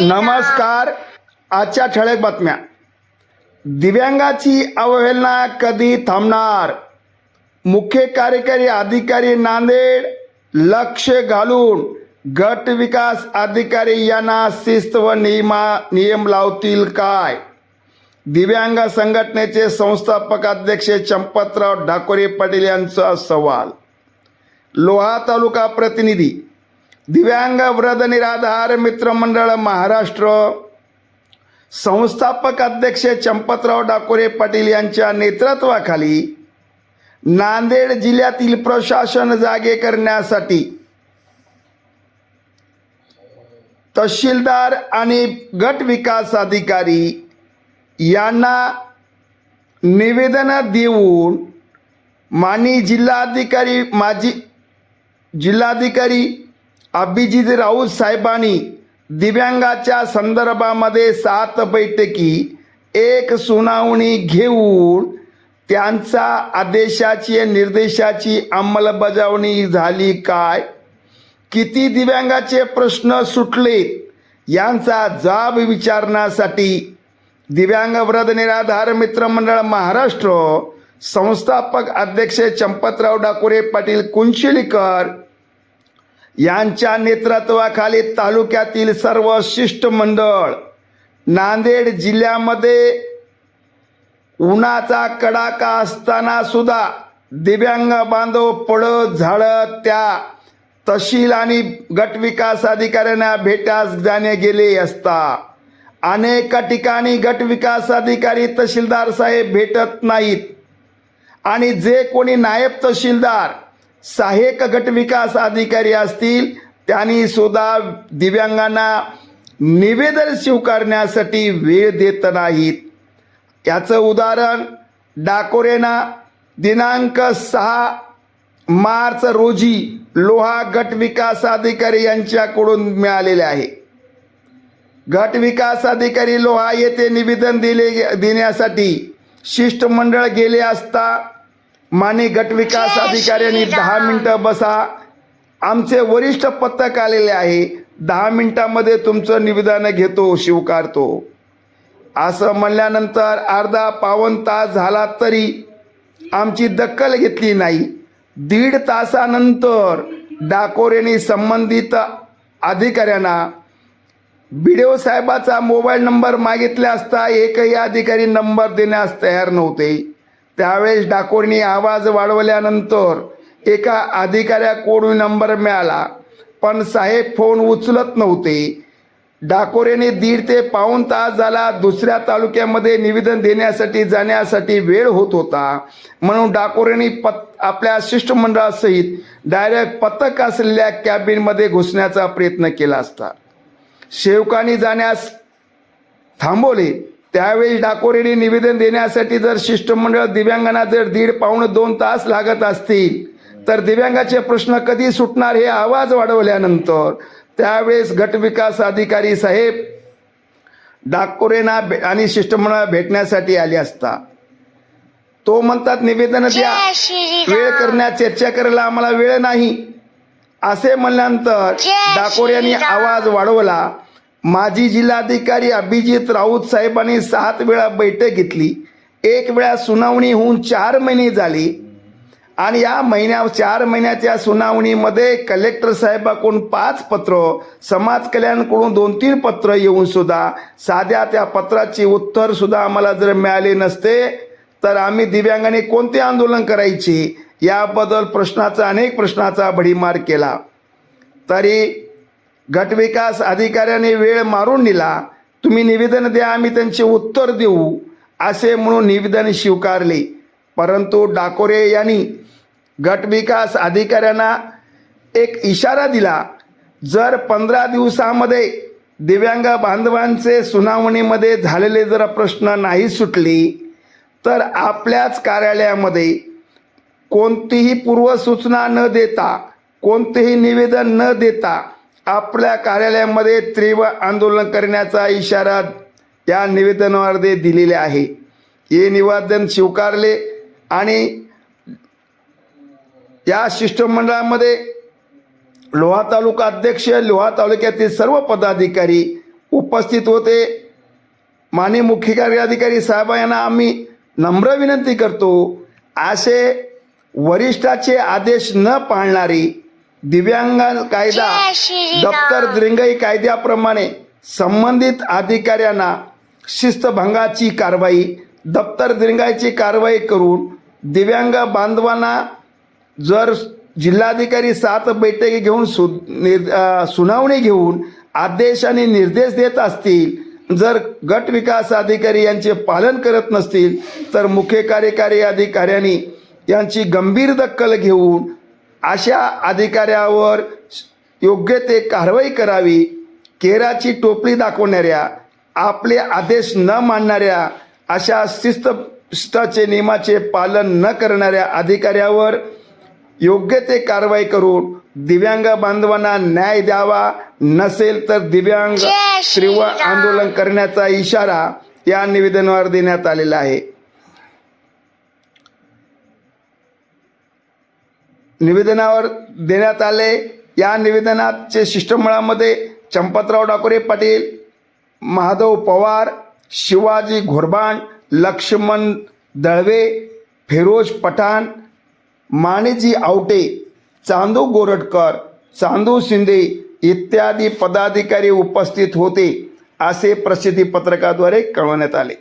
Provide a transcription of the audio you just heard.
नमस्कार. आजच्या ठळक बातम्या. दिव्यांगाची अवहेलना कधी थांबणार? मुख्य कार्यकारी अधिकारी नांदेड लक्ष घालून गट विकास अधिकारी यांना शिस्त व नियमा नियम लावतील काय? दिव्यांग संघटनेचे संस्थापक अध्यक्ष चंपतराव ढाकोरे पाटील यांचा सवाल. लोहा तालुका प्रतिनिधी दिव्यांग वृद्ध निराधार मित्रमंडळ महाराष्ट्र. संस्थापक अध्यक्ष चंपतराव डाकोरे पाटील यांच्या नेतृत्वाखाली नांदेड जिल्ह्यातील प्रशासन जागे करण्यासाठी तहसीलदार आणि गट विकास अधिकारी यांना निवेदन देऊन मानी जिल्हाधिकारी माजी जिल्हाधिकारी अभिजित राऊत साहेबांनी दिव्यांगाच्या संदर्भामध्ये सात बैठकी एक सुनावणी घेऊन त्यांचा आदेशाची निर्देशाची अंमलबजावणी झाली काय? किती दिव्यांगाचे प्रश्न सुटले यांचा जाब विचारण्यासाठी दिव्यांग व्रत निराधार मित्रमंडळ महाराष्ट्र संस्थापक अध्यक्ष चंपतराव डाकोरे पाटील कुंशिलीकर यांच्या नेतृत्वाखाली तालुक्यातील सर्व शिष्टमंडळ नांदेड जिल्ह्यामध्ये उन्हाचा कडाका असताना सुद्धा दिव्यांग बांधव पडत झाडत त्या तहसील आणि गट विकास अधिकाऱ्यांना भेटास जाणे गेले असता. अनेक ठिकाणी गट विकास अधिकारी तहसीलदार साहेब भेटत नाहीत. आणि जे कोणी नायब तहसीलदार सहाय्यक गट विकास अधिकारी असतील त्यांनी सुद्धा दिव्यांगांना निवेदन स्वीकारण्यासाठी वेळ देत नाहीत. याचं उदाहरण डाकोरेना दिनांक सहा मार्च रोजी लोहा गट विकास अधिकारी यांच्याकडून मिळालेले आहे. गट विकास अधिकारी लोहा येथे निवेदन दिले देण्यासाठी शिष्टमंडळ गेले असता माने गट विकास अधिकाऱ्यांनी दहा मिनिटं बसा. आमचे वरिष्ठ पथक आलेले आहे. दहा मिनिटामध्ये तुमचं निवेदन घेतो स्वीकारतो. असं म्हणल्यानंतर अर्धा पावन तास झाला तरी आमची दखल घेतली नाही. दीड तासानंतर डाकोरेने संबंधित अधिकाऱ्यांना बीडीओ साहेबाचा मोबाईल नंबर मागितला असता एकही अधिकारी नंबर देण्यास तयार नव्हते. त्यावेळेस डाकोरनी आवाज वाढवल्यानंतर एका अधिकाऱ्याकडून नंबर मिळाला. पण साहेब फोन उचलत नव्हते. डाकोरेने दीड ते पाऊण तास झाला दुसऱ्या तालुक्यामध्ये निवेदन देण्यासाठी जाण्यासाठी वेळ होत होता. म्हणून डाकोरेने पत आपल्या शिष्टमंडळासहित डायरेक्ट पथक असलेल्या कॅबिनमध्ये घुसण्याचा प्रयत्न केला असता. सेवकांनी जाण्यास थांबवले. त्यावेळी डाकोरेने निवेदन देण्यासाठी जर शिष्टमंडळ दिव्यांगांना जर दीड पाऊण दोन तास लागत असतील तर दिव्यांगाचे प्रश्न कधी सुटणार हे आवाज वाढवल्यानंतर त्यावेळेस गटविकास अधिकारी साहेब डाकोरेना भे- आणि शिष्टमंडळ भेटण्यासाठी आले असता. तो म्हणतात निवेदन द्या. वेळ करण्यात चर्चा करायला आम्हाला वेळ नाही. असे म्हणल्यानंतर डाकोर यांनी. आवाज वाढवला. माजी जिल्हाधिकारी अभिजित राऊत साहेबांनी सात वेळा बैठक घेतली. एक वेळा सुनावणी होऊन चार महिने झाली. आणि या महिन्या चार महिन्याच्या सुनावणीमध्ये कलेक्टर साहेबाकडून पाच पत्र समाज कल्याणकडून दोन तीन पत्र येऊन सुद्धा साध्या त्या पत्राची उत्तर सुद्धा आम्हाला जर मिळाले नसते तर आम्ही दिव्यांगाने कोणते आंदोलन करायचे? याबद्दल प्रश्नाचा अनेक प्रश्नाचा भडीमार केला. तरी गटविकास अधिकाऱ्याने वेळ मारून दिला तुम्ही निवेदन द्या आम्ही त्यांचे उत्तर देऊ असे म्हणून निवेदन स्वीकारले. परंतु डाकोरे यांनी गटविकास अधिकाऱ्यांना एक इशारा दिला जर पंधरा दिवसामध्ये दिव्यांग बांधवांचे सुनावणीमध्ये झालेले जर प्रश्न नाही सुटले तर आपल्याच कार्यालयामध्ये कोणतीही पूर्वसूचना न देता कोणतेही निवेदन न देता आपल्या कार्यालयामध्ये तीव्र आंदोलन करण्याचा इशारा या निवेदनामध्ये दिलेले आहे. हे निवेदन स्वीकारले आणि या शिष्टमंडळामध्ये लोहा तालुका अध्यक्ष लोहा तालुक्यातील सर्व पदाधिकारी उपस्थित होते. माननीय मुख्य कार्यधिकारी साहेब यांना आम्ही नम्र विनंती करतो. असे वरिष्ठाचे आदेश न पाळणारी दिव्यांग कायदा. दप्तर दिरंगाई कायद्याप्रमाणे संबंधित अधिकाऱ्यांना शिस्तभंगाची कारवाई दप्तर दिरंगाईची कारवाई करून दिव्यांग बांधवांना जर जिल्हाधिकारी सात बैठकी घेऊन सु निर सुनावणी घेऊन आदेश आणि निर्देश देत असतील जर गट विकास अधिकारी यांचे पालन करत नसतील तर मुख्य कार्यकारी अधिकाऱ्यांनी यांची गंभीर दखल घेऊन अशा अधिकाऱ्यावर योग्य ते कारवाई करावी केराची टोपली दाखवणाऱ्या आपले आदेश न मानणाऱ्या अशा शिस्त शिस्ताचे नियमाचे पालन न करणाऱ्या अधिकाऱ्यावर योग्य ते कारवाई करून दिव्यांग बांधवांना न्याय द्यावा नसेल तर दिव्यांग तीव्र. आंदोलन करण्याचा इशारा या निवेदनावर देण्यात आलेला आहे निवेदनावर देण्यात आले. या निवेदनाचे शिष्टमंडळामध्ये चंपतराव डाकोरे पाटील महादेव पवार शिवाजी घोरबाण लक्ष्मण दळवे फिरोज पठाण माणेजी आवटे चांदू गोरटकर चांदू शिंदे इत्यादी पदाधिकारी उपस्थित होते असे प्रसिद्धी पत्रकाद्वारे कळवण्यात आले.